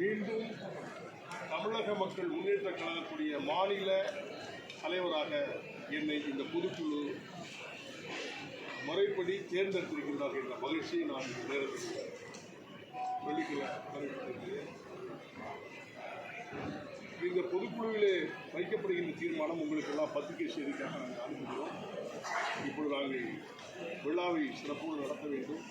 மீண்டும் தமிழக மக்கள் முன்னேற்ற கழகக்கூடிய மாநில தலைவராக என்னை இந்த பொதுக்குழு முறைப்படி தேர்ந்தெடுத்திருக்கிறார்கள் என்ற மகிழ்ச்சியை நான் இந்த நேரத்தில் சொல்லிக்கொள்ள இந்த பொதுக்குழுவிலே வைக்கப்படுகின்ற தீர்மானம் உங்களுக்கு எல்லாம் பத்திரிகை செய்திக்காக நாங்கள் அனுப்புகிறோம். இப்பொழுது நாங்கள் விழாவை சிறப்போடு நடத்த வேண்டும்.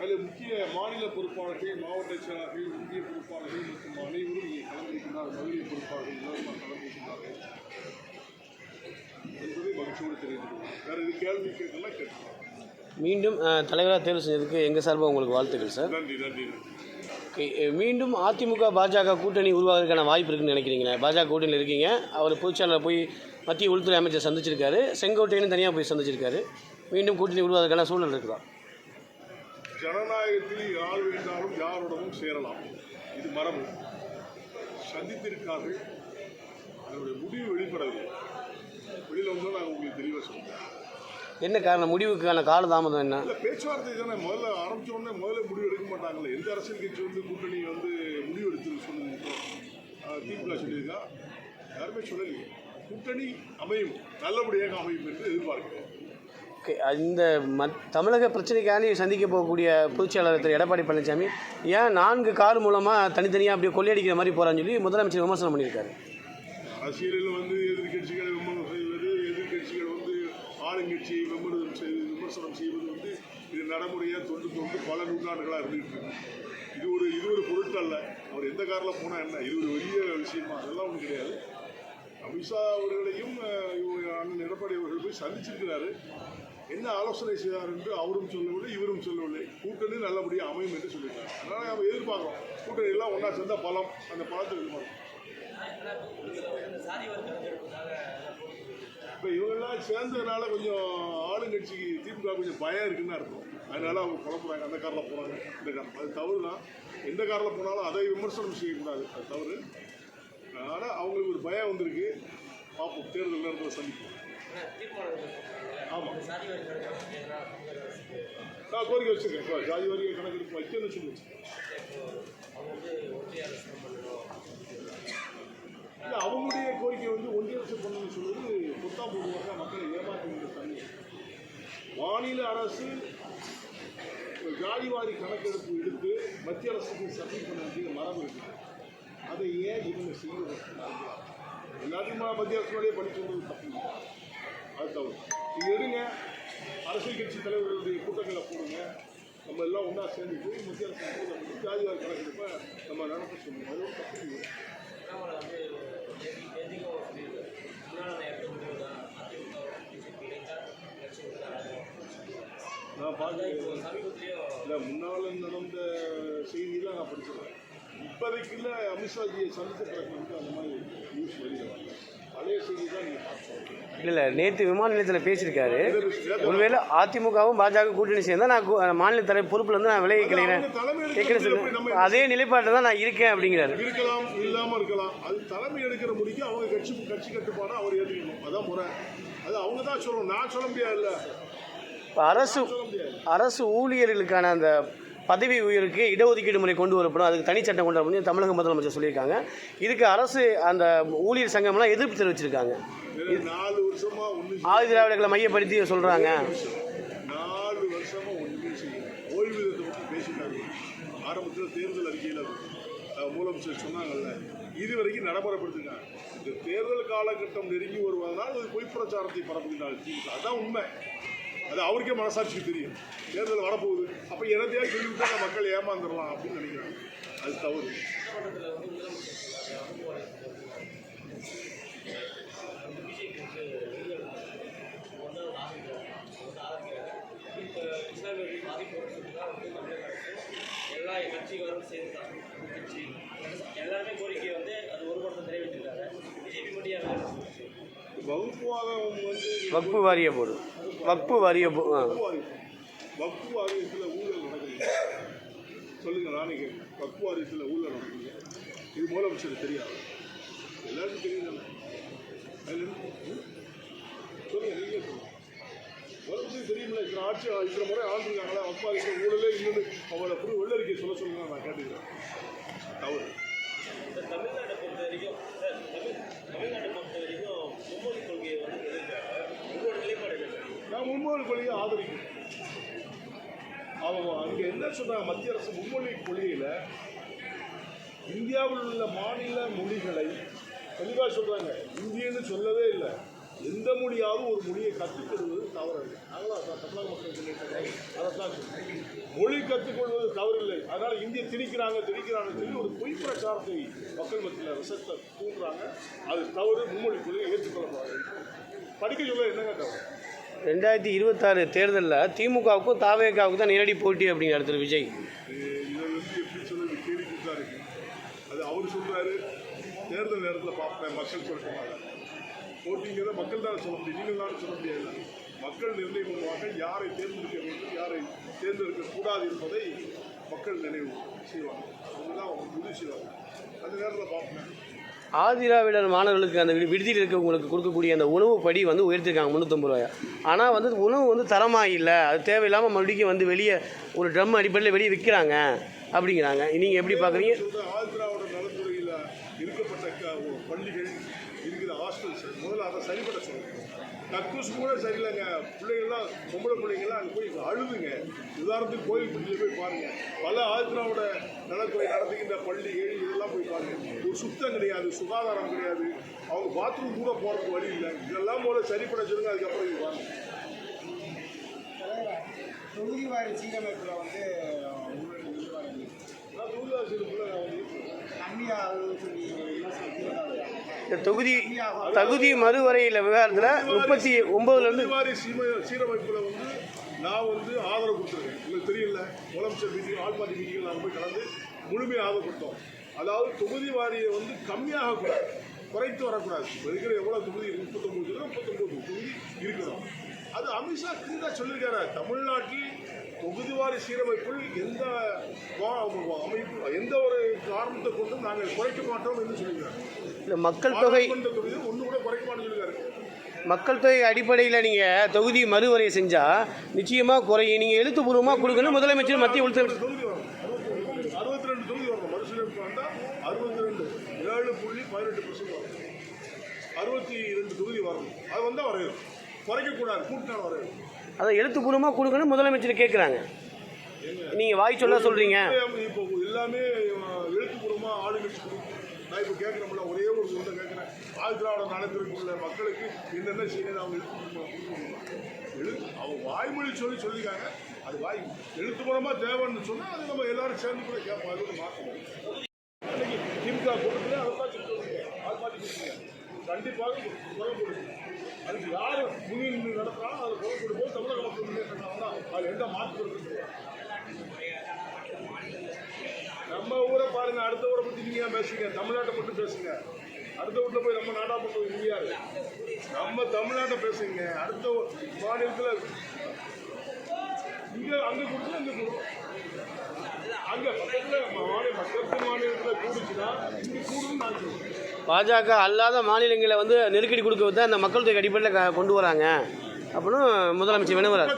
அதில் முக்கிய மாநில பொறுப்பாளர்கள் மாவட்ட செயலாளர்கள் முக்கிய பொறுப்பாளர்கள் மற்றும் அனைவரும் இங்கே கலந்திருக்கிறார் மகளிர் பொறுப்பாளர்கள் எல்லோரும் கலந்திருக்கிறார்கள் என்பதை மகிழ்ச்சியோடு தெரிவித்துக் கொள்கிறேன் வேறு இது கேள்வி கேட்கலாம் கேட்கலாம் மீண்டும் தலைவராக தேர்வு செஞ்சதுக்கு எங்கள் சார்பாக உங்களுக்கு வாழ்த்துக்கள் சார் நன்றி நன்றி மீண்டும் அதிமுக பாஜக கூட்டணி உருவாகிறதுக்கான வாய்ப்பு இருக்குன்னு நினைக்கிறீங்களா? பாஜக கூட்டணியில் இருக்கீங்க. அவர் பொதுச்செயலாளர் போய் மத்திய உள்துறை அமைச்சர் சந்திச்சிருக்காரு. செங்கோட்டையனும் தனியாக போய் சந்திச்சிருக்காரு. மீண்டும் கூட்டணி உருவாகிறதுக்கான சூழல் இருக்குதா? ஜனநாயகத்தில் யார் வேண்டாலும் யாருடனும் சேரலாம். இது மரபு. சந்தித்திருக்கார்கள். அதனுடைய முடிவு வெளிப்படவில்லை. வெளியில் வந்து நாங்கள் உங்களுக்கு தெளிவாக சொல்லுவோம் என்ன காரணம்? முடிவுக்கான காலதாமதம் என்ன? இல்லை பேச்சுவார்த்தை தானே. முதல்ல ஆரம்பிச்ச உடனே முதல்ல முடிவு எடுக்க மாட்டாங்களே எந்த அரசியல் கட்சி வந்து கூட்டணி வந்து முடிவு எடுத்து சொல்லுங்க திமுக சொல்லியிருக்கா. யாருமே சொல்லலையே. கூட்டணி அமையும். நல்லபடியாக அமையும் என்று எதிர்பார்க்கிறோம் இந்த மத் தமிழக பிரச்சனைக்காண்டி சந்திக்க போகக்கூடிய பொதுச்செயலாளர் திரு எடப்பாடி பழனிசாமி ஏன் நான்கு கார் மூலமாக தனித்தனியாக அப்படியே கொள்ளையடிக்கிற மாதிரி போகிறான்னு சொல்லி முதலமைச்சர் விமர்சனம் பண்ணியிருக்காரு. அரசியலில் வந்து எதிர்கட்சிகளை விமர்சனம் செய்வது எதிர்கட்சிகள் வந்து ஆளுங்கட்சியை விமர்சனம் செய்வது விமர்சனம் செய்வது வந்து இது நடைமுறையாக தொண்டு தொண்டு பல நூற்றாண்டுகளாக இருந்துகிட்டு இது ஒரு இது ஒரு பொருட்டல்ல. அவர் எந்த காரில் போனால் என்ன? இது ஒரு பெரிய விஷயமா? அதெல்லாம் ஒன்றும் கிடையாது. அமித்ஷா அவர்களையும் அண்ணன் எடப்பாடி அவர்கள் போய் சந்திச்சிருக்கிறாரு. என்ன ஆலோசனை செய்தார் என்று அவரும் சொல்லவில்லை இவரும் சொல்லவில்லை. கூட்டணி நல்லபடியாக அமையும் என்று சொல்லியிருக்காங்க அதனால் நம்ம எதிர்பார்க்குறோம். கூட்டணி எல்லாம் ஒன்றா சேர்ந்த பலம் அந்த பலத்தை எதிர்பார்க்கிறோம் இப்போ இவங்கெல்லாம் சேர்ந்ததுனால கொஞ்சம் ஆளுங்கட்சிக்கு திமுக கொஞ்சம் பயம் இருக்குன்னு இருக்கும். அதனால அவங்க குழப்புறாங்க அந்த காரில் போகிறாங்க இந்த காரில் அது தவறு தான் எந்த காரில் போனாலும் அதை விமர்சனம் செய்யக்கூடாது. அது தவறு. அதனால் அவங்களுக்கு ஒரு பயம் வந்திருக்கு. பார்ப்போம். தேர்தல் நேரத்தில் சந்திப்போம். ஆமாம் நான் கோரிக்கை வச்சுருக்கேன். இப்போ ஜாதி கணக்கு கணக்கெடுப்பு வைக்கணும்னு சொல்லி வச்சுருக்கேன் இல்லை அவங்களுடைய கோரிக்கை வந்து ஒன்றிய அரசு பண்ணணும்னு சொல்வது புத்தா பொதுவாக மக்களை ஏமாற்றுகின்ற தண்ணி மாநில அரசு ஜாதிவாரி கணக்கெடுப்பு எடுத்து மத்திய அரசுக்கு சப்மிட் பண்ண வேண்டிய மரபு இருக்கு. அதை ஏன் இவங்க செய்வது எல்லாத்தையும் மத்திய அரசுடைய பணி சொல்றது தப்பு அது தவிர எடுங்க. அரசியல் கட்சி தலைவர்களுடைய கூட்டங்களை போடுங்க. நம்ம எல்லாம் ஒன்றா சேர்ந்துட்டு மத்திய அரசு கூட்டம் பண்ணி ஜாதிவாரி கணக்கெடுப்பை நம்ம நடத்த சொல்லணும் அது ஒரு தப்பு இல்லை. நான் பார்க்குறேன் இல்லை முன்னால் நடந்த செய்தியெல்லாம் நான் படிச்சிருக்கேன். இப்போதைக்கு இல்லை அமித்ஷாஜியை சந்தித்த பிறகு வந்து அந்த மாதிரி நியூஸ் வெளியில் வரல. இல்லை இல்லை. நேற்று விமான நிலையத்தில் பேசியிருக்காரு. ஒருவேளை அதிமுகவும் பாஜக கூட்டணி சேர்ந்தா நான் மாநில தலை பொறுப்புல இருந்து நான் விலகி கிடைக்கிறேன் அதே நிலைப்பாட்டில் தான் நான் இருக்கேன் அப்படிங்கிறாரு. இருக்கலாம் இல்லாமல் இருக்கலாம். அது தலைமை எடுக்கிற முடிக்கு அவங்க கட்சி கட்சி கட்டுப்பாடை அவர் ஏற்றுக்கணும் அதான் முறை. அது அவங்க தான் சொல்லணும். நான் சொல்ல முடியாதுல்ல இப்போ அரசு முடியாது. அரசு ஊழியர்களுக்கான அந்த பதவி உயருக்கு இடஒதுக்கீடு முறை கொண்டு வரப்படும். அதுக்கு தனிச்சட்டம் கொண்டு வரப்படும். தமிழக முதலமைச்சர் சொல்லியிருக்காங்க. இதுக்கு அரசு அந்த ஊழியர் சங்கம்லாம் எதிர்ப்பு தெரிவிச்சிருக்காங்க. ஆதி திராவிடர்களை மையப்படுத்தி சொல்கிறாங்க ஆரம்பத்தில் தேர்தல் அறிக்கையில் முதலமைச்சர் சொன்னாங்கல்ல இது வரைக்கும் நடைமுறைப்படுத்துங்க இந்த தேர்தல் காலகட்டம் நெருங்கி வருவதனால் அது பொய் பிரச்சாரத்தை பரப்புகிறார்கள் திமுக. அதான் உண்மை. அது அவருக்கே மனசாட்சிக்கு தெரியும். தேர்தல் வரப்போகுது. அப்போ எனத்தையா சொல்லிவிட்டா அந்த மக்கள் ஏமாந்துடலாம் அப்படின்னு நினைக்கிறாங்க. அது தவறு. எல்லா கட்சிக்காரும் சேர்ந்து தான் கட்சி எல்லாருமே கோரிக்கை வந்து அது ஒரு படத்தை நிறைவேற்றிருக்காங்க. பிஜேபி மட்டும். வகுப்புவாதம் வந்து வக்பு வாரிய போடு வக்பு வாரிய. வக்பு வக்பு வாரியத்தில் ஊழல் நடக்குது. சொல்லுங்க நானே கேட்குறேன் வக்பு வாரியத்தில் ஊழல் நடக்குது. இது முதலமைச்சருக்கு தெரியாது. எல்லாருக்கும்? ம்? சொல்லுங்க நீங்க சொல்லுங்க முதலமைச்சர் தெரியுமில்ல இத்தனை ஆட்சி இத்தனை முறை ஆண்டுருக்காங்களா அப்பா இருக்கிற ஊழலே அவங்கள புது வெள்ளரிக்கை சொல்ல சொல்லுங்க நான் கேட்டுக்கிறேன். தவறு. தமிழ்நாட்டை பொறுத்த வரைக்கும் தமிழ்நாட்டை பொறுத்த வரைக்கும் மும்மொழி கொள்கையை வந்து எதிர்க்கிறாங்க. உங்களோட நிலைப்பாடு நான் மும்மொழி கொள்கையை ஆதரிக்கிறேன். அவங்க அங்கே என்ன சொன்னாங்க மத்திய அரசு மும்மொழி கொள்கையில் இந்தியாவில் உள்ள மாநில மொழிகளை தெளிவாக சொல்கிறாங்க இந்தியன்னு சொல்லவே இல்லை. எந்த மொழியாவது ஒரு மொழியை கற்றுக்கொள்வது தவறு நாங்களும் அதான் தமிழக மக்கள் சொல்லியிருக்காங்க அதை தான் மொழி கற்றுக்கொள்வது தவறில்லை. அதனால் இந்திய திணிக்கிறாங்க திணிக்கிறாங்கன்னு சொல்லி ஒரு பொய் பிரச்சாரத்தை மக்கள் மத்தியில் விஷத்தை தூண்டுறாங்க. அது தவறு மும்மொழி கொள்கையை ஏற்றுக்கொள்ளக்கூடாது. படிக்க சொல்ல என்னங்க தவறு? ரெண்டாயிரத்தி இருபத்தாறு தேர்தலில் திமுகவுக்கும் தாவேகாவுக்கும் தான் நேரடி போட்டி அப்படிங்கிற இடத்துல விஜய். இருக்கு அது அவர் சொல்கிறாரு தேர்தல் நேரத்தில் பார்ப்பேன் மக்கள் சொல்லுவாங்க போட்டிங்கிறத மக்கள் தான் சொல்ல முடியும். நீங்கள் தான் சொல்ல முடியாது. மக்கள் நிர்ணயம் பண்ணுவாங்க யாரை தேர்ந்தெடுக்க வேண்டும் யாரை தேர்ந்தெடுக்க கூடாது என்பதை மக்கள் நினைவு செய்வாங்க. அதுதான் அவங்க முடிவு செய்வாங்க. அந்த நேரத்தில் பார்ப்பேன். ஆதிராவிடர் மாணவர்களுக்கு அந்த விடுதியில் இருக்கவங்களுக்கு கொடுக்கக்கூடிய அந்த உணவு படி வந்து உயர்த்திருக்காங்க முந்நூற்றம்பது ரூபாயா. ஆனால் வந்து உணவு வந்து தரமாக இல்லை. அது தேவையில்லாமல் மறுபடியும் வந்து வெளியே ஒரு ட்ரம் அடிப்படையில் வெளியே விற்கிறாங்க அப்படிங்கிறாங்க. நீங்கள் எப்படி பார்க்குறீங்க இருக்கப்பட்ட பள்ளிகள் இருக்கிற ஹாஸ்டல்ஸ். முதல்ல அதை சரிபட சொல்லுங்க. கக்கூஸ் கூட சரியில்லைங்க. பிள்ளைங்கள்லாம் பொம்பளை பிள்ளைங்கள்லாம் அங்கே போய் அழுதுங்க. உதாரணத்துக்கு கோயில்பட்டியில் போய் பாருங்க. பல ஆந்திராவோட நலத்துறை நடத்துகின்ற பள்ளிகள் இதெல்லாம் போய் பாருங்க. ஒரு சுத்தம் கிடையாது சுகாதாரம் கிடையாது. அவங்க பாத்ரூம் கூட போகிறதுக்கு வழி இல்லை. இதெல்லாம் முதல்ல சரிப்பட சொல்லுங்க அதுக்கப்புறம் இது வாங்க தொகுதி வாரி சீரமைப்பில் வந்து ஊழல் நிர்வாகம். நான் தொழிலாளர்களுக்குள்ள நான் வந்து கம்மியாக சொல்லி விமர்சனம் தீவிரமாக இந்த தொகுதி தகுதி மறுவரையில் விவகாரத்தில் முப்பத்தி ஒம்போதுலேருந்து சீமை சீரமைப்பில் வந்து நான் வந்து ஆதரவு கொடுத்துருக்கேன். உங்களுக்கு தெரியல முதலமைச்சர் மீட்டிங் ஆல் பார்ட்டி மீட்டிங்கில் நாங்கள் போய் கலந்து முழுமையாக ஆதரவு கொடுத்தோம். அதாவது தொகுதி வாரியை வந்து கம்மியாக கூடாது குறைத்து வரக்கூடாது. இருக்கிற எவ்வளோ தொகுதி? முப்பத்தொம்பது முப்பத்தொம்பது தொகுதி இருக்கணும் அது அமித்ஷா கிளியராக சொல்லியிருக்காரு தமிழ்நாட்டில் தொகுதிவாரி சீரமைப்பில் எந்த அமைப்பு எந்த ஒரு காரணத்தை கொண்டும் நாங்கள் குறைக்க மாட்டோம் என்று சொல்லியிருக்காரு இந்த மக்கள் தொகை ஒன்று கூட குறைக்க மாட்டோம்னு சொல்லியிருக்காரு. மக்கள் தொகை அடிப்படையில் நீங்கள் தொகுதி மறுவரை செஞ்சால் நிச்சயமாக குறையும். நீங்கள் எழுத்துப்பூர்வமாக கொடுக்கணும். முதலமைச்சர் மத்திய உள்துறை அறுபத்தி ரெண்டு தொகுதி வரும். மறுசீரமைப்பு வந்தால் அறுபத்தி ரெண்டு ஏழு புள்ளி பதினெட்டு பர்சன்ட் வரும். அறுபத்தி ரெண்டு தொகுதி வரும். அது வந்தால் வரையும் குறைக்கக்கூடாது. கூட்டினால் வரையும் அதை எழுத்துப்பூர்வமாக கொடுக்கணும் முதலமைச்சர் கேட்குறாங்க நீங்கள் வாய் சொல்ல சொல்கிறீங்க எல்லாமே எழுத்துப்பூர்வமாக ஆளுங்கட்சி நான் இப்போ கேட்குறோம்ல ஒரே ஒரு சொல்ல கேட்குறேன் ஆள் திராவிட நலத்திற்குள்ள மக்களுக்கு என்னென்ன செய்யணும் அவங்க எழுத்துப்பூர்வமாக கொடுக்கணும் எழுத்து அவங்க வாய்மொழி சொல்லி சொல்லியிருக்காங்க. அது வாய் எழுத்துப்பூர்வமாக தேவைன்னு சொன்னால் அது நம்ம எல்லாரும் சேர்ந்து கூட கேட்போம். அது ஒன்று மாற்றணும் அன்னைக்கு திமுக கூட்டத்தில் அதை பார்த்து சொல்லுங்க ஆள் பார்த்து கொடுக்குங்க கண்டிப்பாக குரல் கொடுங்க அதுக்கு யார் முன்னின்று நடத்தினாலும் அதை குரல் போது தமிழக மக்கள் முன்னேற்றம் அது எந்த மாற்று நம்ம ஊரை பாருங்க அடுத்த ஊரை பத்தி நீங்க பேசுங்க தமிழ்நாட்டை மட்டும் பேசுங்க. அடுத்த வீட்டுல போய் நம்ம நாடா பக்கம் முடியாது. நம்ம தமிழ்நாட்டை பேசுங்க. அடுத்த மாநிலத்தில் மாநிலத்துல இங்க அங்க கொடுத்து இங்க கொடுக்கும் பாஜக அல்லாத மாநிலங்களை வந்து நெருக்கடி கொடுக்க தான் இந்த மக்கள் தொகை அடிப்படையில் கொண்டு வராங்க. அப்படின்னு முதலமைச்சர் வினவுறார்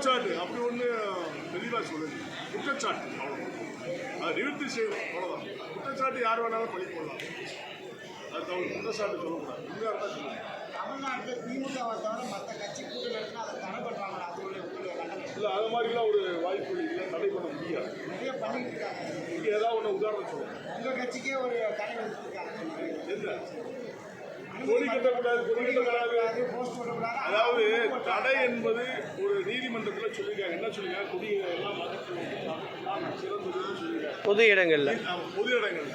குற்றச்சாட்டு யார் வேணாலும் பழி போடலாம். அது தவறு. குற்றச்சாட்டு சொல்லக்கூடாது. உண்மையாக இருந்தால் சொல்லுங்க. தமிழ்நாட்டில் திமுகவை தவிர மற்ற கட்சி கூட்டம் நடத்தினா அதை தடை பண்ணுறாங்க அதோடைய உங்களுடைய கண்டனம் இல்லை அது மாதிரிலாம் ஒரு வாய்ப்பு இல்லை தடை பண்ண முடியாது. நிறைய பண்ணிட்டு இருக்காங்க. இங்கே ஏதாவது ஒன்று உதாரணம் சொல்லுங்க. உங்கள் கட்சிக்கே ஒரு தடை விதிச்சிருக்காங்க என்ன? கொடி கட்டக்கூடாது கொடி கட்டக்கூடாது அதாவது தடை என்பது ஒரு நீதிமன்றத்தில் சொல்லியிருக்காங்க. என்ன சொல்லியிருக்காங்க? கொடி எல்லாம் சொல்லியிருக்காங்க. பொது இடங்களில். பொது இடங்கள்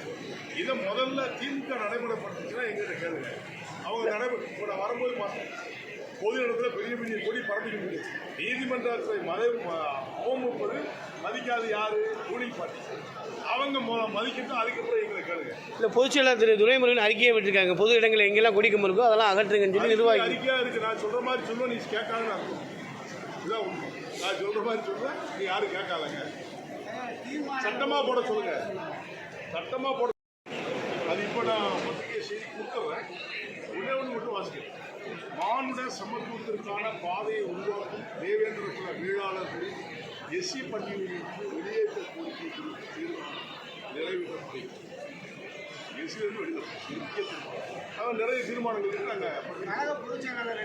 இதை முதல்ல திமுக நடைமுறைப்படுத்துச்சுன்னா எங்கிட்ட கேளுங்க. அவங்க நடைமுறை வரும்போது பார்த்தேன் பொது இடத்துல பெரிய பெரிய கொடி பறந்துக்கிட்டு இருக்கு. நீதிமன்றத்தை மத அவமதிப்பது மதிக்காது யாரு? Ruling party. அவங்க மதிக்கட்டும் அதுக்கப்புறம் எங்களை கேளுங்க. இல்லை பொதுச்செயலாளர் திரு. துரைமுருகன் அறிக்கையை விட்டுருக்காங்க. பொது இடங்களில் எங்கெல்லாம் கொடிக்கம் இருக்கோ அதெல்லாம் அகற்றுங்கன்னு சொல்லி நிர்வாகி அறிக்கையா இருக்கு. நான் சொல்ற மாதிரி சொல்லுவேன் நீ கேட்காதுன்னு அர்த்தம். இதான் உண்மை. நான் சொல்ற மாதிரி சொல்றேன் நீ யாரும் கேட்காதங்க. சட்டமா போட சொல்லுங்க. சட்டமா போட அது இப்போ நான் பத்திரிகை செய்தி கொடுத்துட்றேன் ஒன்றே ஒன்று மட்டும் வாசிக்கிறேன் மானுட சமத்துவத்திற்கான பாதையை உருவாக்கும் தேவேந்திர குல வேளாளர்களின் எஸ்சி பட்டியலிலிருந்து வெளியேற்ற கோரிக்கை குறித்து தீர்மானம் நிறைவேற்றப்படுகிறது எஸ்சிலிருந்து தீர்மானம். அதான் நிறைய தீர்மானங்கள் இருக்கு நாங்கள் கழக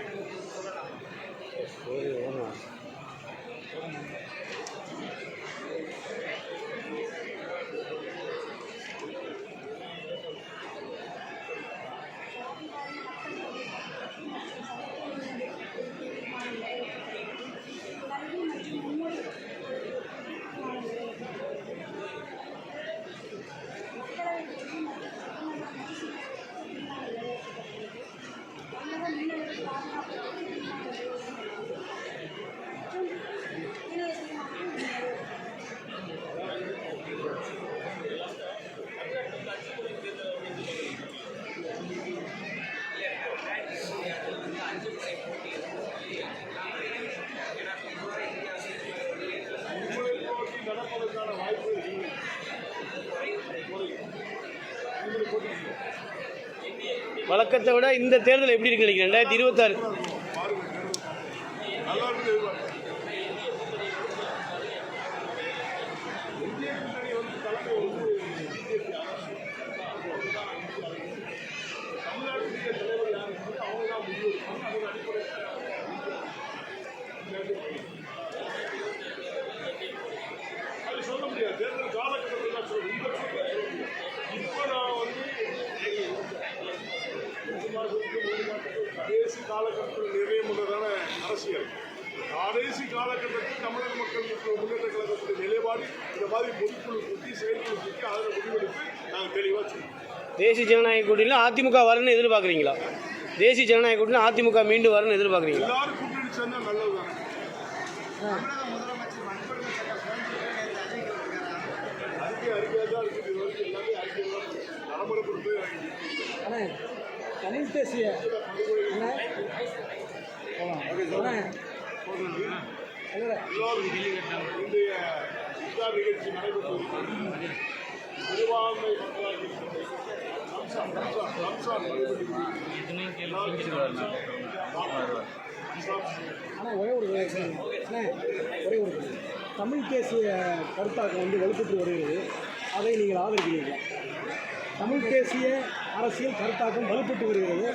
வழக்கத்தை விட இந்த தேர்தல் எப்படி இருக்கு நினைக்கிறேன் ரெண்டாயிரத்தி இருபத்தாறு பாருங்க நல்லா இருக்குது இந்திய கூட்டணி வந்து தலைமை வந்து பிஜேபி அரசு தமிழ்நாட்டுடைய தலைவர் யார் என்பது அவங்க தான் முடிவு எடுப்பாங்க அதன் அடிப்படையில் அது சொல்ல முடியாது தேர்தல் காலகட்டத்தில் தான் சொல்ல இந்த இப்போ நான் வந்து ரெண்டு மாதத்துக்கு மூணு மாதத்துக்கு கடைசி காலகட்டத்தில் நிறைவேறுவதான அரசியல் கடைசி காலகட்டத்தில் தமிழக மக்கள் முன்னேற்ற கழகத்துடைய நிலைப்பாடு இந்த மாதிரி பொதுக்குழு கூட்டி செயற்குழு கூட்டி அதில் முடிவெடுத்து நாங்கள் தெளிவாக சொல்லுவோம் தேசிய ஜனநாயக கூட்டணியில் அதிமுக வரணும்னு எதிர்பார்க்குறீங்களா? தேசிய ஜனநாயக கூட்டணியில் அதிமுக மீண்டும் வரணும்னு எதிர்பார்க்குறீங்களா? கூட்டணி தமிழ் நிகழ்ச்சி நடைபெற்று ஆனால் ஒரே ஒரு ஒரே ஒரு தமிழ் தேசிய கருத்தாக்கம் வந்து வலுப்பெற்று வருகிறது. அதை நீங்கள் ஆதரிக்கிறீர்கள்? தமிழ் தேசிய அரசியல் கருத்தாக்கம் வலுப்பெற்று வருகிறது.